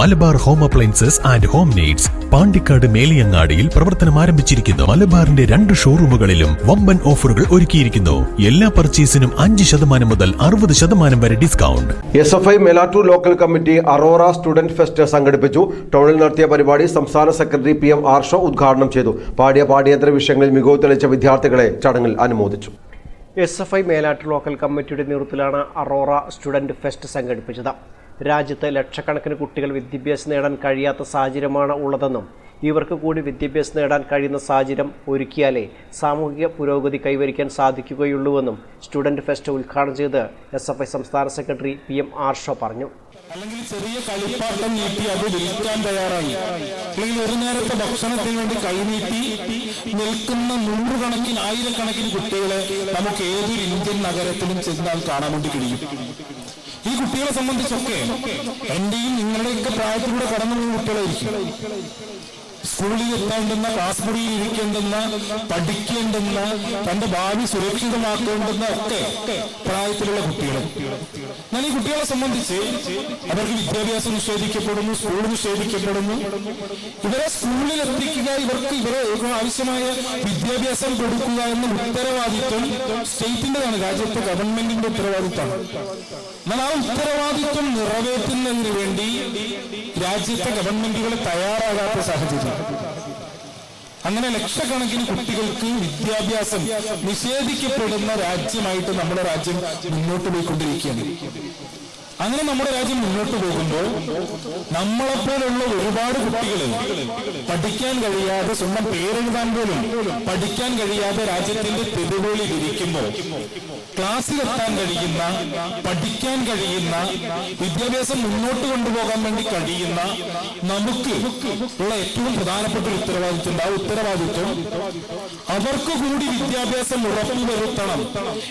Malabar home appliances and home needs Pandikkad മേലിയങ്ങാടിയിൽ പ്രവർത്തനം ആരംഭിച്ചിരിക്കുന്നു. മലബാറിന്റെ രണ്ട് ഷോറൂമുകളിലും വമ്പൻ ഓഫറുകൾ ഒരുക്കിയിരിക്കുന്നു. എല്ലാ പർച്ചേസിനും അഞ്ച് ശതമാനം മുതൽ അറുപത് ശതമാനം വരെ discount. S F I Melattur local committee Aurora student fest സംഘടിപ്പിച്ചു. ടൗണിൽ നടത്തിയ പരിപാടി സംസ്ഥാന സെക്രട്ടറി പി എം ആർഷോ ഉദ്ഘാടനം ചെയ്തു. പാഠ്യ പാഠ്യേതര വിഷയങ്ങളിൽ മികവ് തെളിയിച്ച വിദ്യാർത്ഥികളെ ചടങ്ങിൽ അനുമോദിച്ചു. S F I Melat local കമ്മിറ്റിയുടെ നേതൃത്വത്തിലാണ് അറോറ സ്റ്റുഡന്റ് ഫെസ്റ്റ് സംഘടിപ്പിച്ചത്. രാജ്യത്ത് ലക്ഷക്കണക്കിന് കുട്ടികൾ വിദ്യാഭ്യാസം നേടാൻ കഴിയാത്ത സാഹചര്യമാണ് ഉള്ളതെന്നും ഇവർക്ക് കൂടി വിദ്യാഭ്യാസം നേടാൻ കഴിയുന്ന സാഹചര്യം ഒരുക്കിയാലേ സാമൂഹിക പുരോഗതി കൈവരിക്കാൻ സാധിക്കുകയുള്ളൂവെന്നും സ്റ്റുഡന്റ് ഫെസ്റ്റ് ഉദ്ഘാടനം ചെയ്ത് എസ് എഫ് ഐ സംസ്ഥാന സെക്രട്ടറി പി എം ആർഷോ പറഞ്ഞു. അല്ലെങ്കിൽ ചെറിയ കളിപ്പാട്ടം നീട്ടി അത് വിൽക്കാൻ തയ്യാറായി. അല്ലെങ്കിൽ ഒരു നേരത്തെ ഭക്ഷണത്തിന് വേണ്ടി കൈനീട്ടി നിൽക്കുന്ന നൂറുകണക്കിന് ആയിരക്കണക്കിന് കുട്ടികളെ നമുക്ക് ഏതൊരു ഇന്ത്യൻ നഗരത്തിലും ചെന്നാൽ കാണാൻ വേണ്ടി കഴിയും. ഈ കുട്ടികളെ സംബന്ധിച്ചൊക്കെ എന്റെയും നിങ്ങളുടെയൊക്കെ പ്രായത്തിലൂടെ കടന്നു പോകുന്ന കുട്ടികളായിരിക്കും. സ്കൂളിൽ എത്തേണ്ടുന്ന ക്ലാസ് മുറിയിൽ ഇരിക്കേണ്ടെന്ന് പഠിക്കേണ്ടെന്ന് തന്റെ ഭാവി സുരക്ഷിതമാക്കേണ്ടെന്ന് ഒക്കെ പ്രായത്തിലുള്ള കുട്ടികൾ എന്നാൽ ഈ കുട്ടികളെ സംബന്ധിച്ച് അവർക്ക് വിദ്യാഭ്യാസം നിഷേധിക്കപ്പെടുന്നു സ്കൂൾ നിഷേധിക്കപ്പെടുന്നു. ഇവരെ സ്കൂളിൽ എത്തിക്കുക ഇവർക്ക് ഇവരെ ആവശ്യമായ വിദ്യാഭ്യാസം കൊടുക്കുക എന്ന ഉത്തരവാദിത്വം സ്റ്റേറ്റിന്റെതാണ് രാജ്യത്തെ ഗവൺമെന്റിന്റെ ഉത്തരവാദിത്വമാണ്. എന്നാൽ ആ ഉത്തരവാദിത്വം നിറവേറ്റുന്നതിന് വേണ്ടി രാജ്യത്തെ ഗവൺമെന്റുകൾ തയ്യാറാകാത്ത സാഹചര്യം. അങ്ങനെ ലക്ഷക്കണക്കിന് കുട്ടികൾക്ക് വിദ്യാഭ്യാസം നിഷേധിക്കപ്പെടുന്ന രാജ്യമായിട്ട് നമ്മുടെ രാജ്യം മുന്നോട്ട് പോയിക്കൊണ്ടിരിക്കുകയാണ്. അങ്ങനെ നമ്മുടെ രാജ്യം മുന്നോട്ട് പോകുമ്പോൾ നമ്മളെപ്പോലുള്ള ഒരുപാട് കുട്ടികൾ പഠിക്കാൻ കഴിയാതെ സ്വന്തം പേരെഴുതാൻ പോലും പഠിക്കാൻ കഴിയാതെ രാജ്യത്തിന്റെ തെരുവുകളിൽ ഇരിക്കുമ്പോൾ ക്ലാസ്സിലെത്താൻ കഴിയുന്ന പഠിക്കാൻ കഴിയുന്ന വിദ്യാഭ്യാസം മുന്നോട്ട് കൊണ്ടുപോകാൻ വേണ്ടി കഴിയുന്ന നമുക്ക് ഉള്ള ഏറ്റവും പ്രധാനപ്പെട്ട ഒരു ഉത്തരവാദിത്വം ആ ഉത്തരവാദിത്വം അവർക്ക് കൂടി വിദ്യാഭ്യാസം ഉറപ്പുവരുത്തണം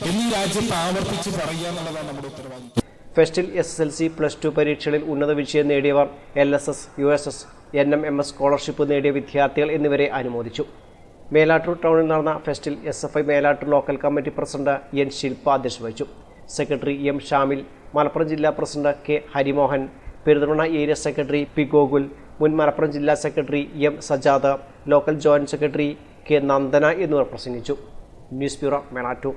എന്നീ രാജ്യത്ത് ആവർത്തിച്ച് പറയുക എന്നുള്ളതാണ് നമ്മുടെ ഉത്തരവാദിത്വം. ഫെസ്റ്റിൽ S S L C plus two പരീക്ഷകളിൽ ഉന്നത വിജയം നേടിയവർ L S S U S S N M M S scholarship നേടിയ വിദ്യാർത്ഥികൾ എന്നിവരെ അനുമോദിച്ചു. മേലാട്ടൂർ ടൗണിൽ നടന്ന ഫെസ്റ്റിൽ S F I Melattur local committee president N Shilpa അധ്യക്ഷത വഹിച്ചു സെക്രട്ടറി എം ഷാമിൽ മലപ്പുറം ജില്ലാ president K Harimohan Perinthalmanna area secretary P Gokul മുൻ മലപ്പുറം ജില്ലാ secretary M Sajad local joint secretary K Nandana എന്നിവർ പ്രസംഗിച്ചു. News bureau Melattur.